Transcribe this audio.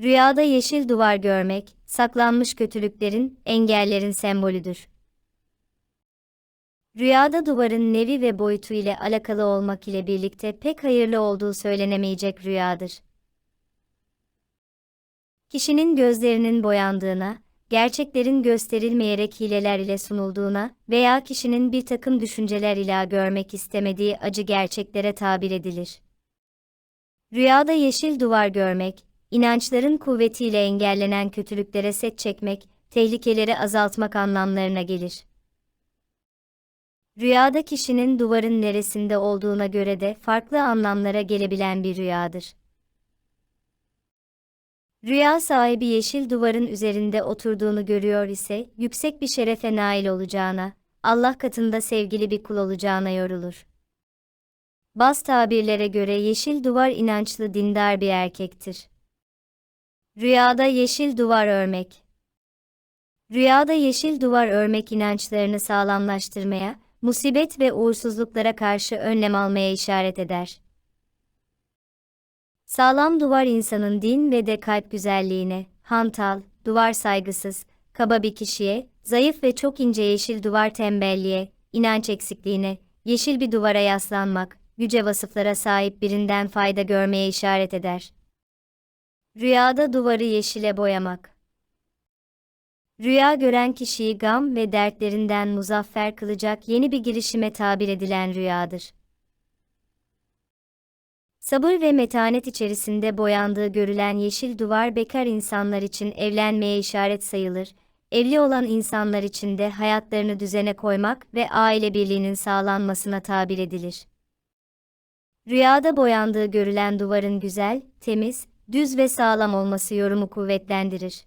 Rüyada yeşil duvar görmek, saklanmış kötülüklerin, engellerin sembolüdür. Rüyada duvarın nevi ve boyutu ile alakalı olmak ile birlikte pek hayırlı olduğu söylenemeyecek rüyadır. Kişinin gözlerinin boyandığına, gerçeklerin gösterilmeyerek hileler ile sunulduğuna veya kişinin bir takım düşünceler ila görmek istemediği acı gerçeklere tabir edilir. Rüyada yeşil duvar görmek, inançların kuvvetiyle engellenen kötülüklere set çekmek, tehlikeleri azaltmak anlamlarına gelir. Rüyada kişinin duvarın neresinde olduğuna göre de farklı anlamlara gelebilen bir rüyadır. Rüya sahibi yeşil duvarın üzerinde oturduğunu görüyor ise, yüksek bir şerefe nail olacağına, Allah katında sevgili bir kul olacağına yorulur. Baz tabirlere göre yeşil duvar inançlı dindar bir erkektir. Rüyada yeşil duvar örmek Rüyada yeşil duvar örmek inançlarını sağlamlaştırmaya, musibet ve uğursuzluklara karşı önlem almaya işaret eder. Sağlam duvar insanın din ve de kalp güzelliğine, hantal, duvar saygısız, kaba bir kişiye, zayıf ve çok ince yeşil duvar tembelliğe, inanç eksikliğine, yeşil bir duvara yaslanmak, yüce vasıflara sahip birinden fayda görmeye işaret eder. Rüyada duvarı yeşile boyamak. Rüya gören kişiyi gam ve dertlerinden muzaffer kılacak yeni bir girişime tabir edilen rüyadır. Sabır ve metanet içerisinde boyandığı görülen yeşil duvar bekar insanlar için evlenmeye işaret sayılır, evli olan insanlar için de hayatlarını düzene koymak ve aile birliğinin sağlanmasına tabir edilir. Rüyada boyandığı görülen duvarın güzel, temiz, düz ve sağlam olması yorumu kuvvetlendirir.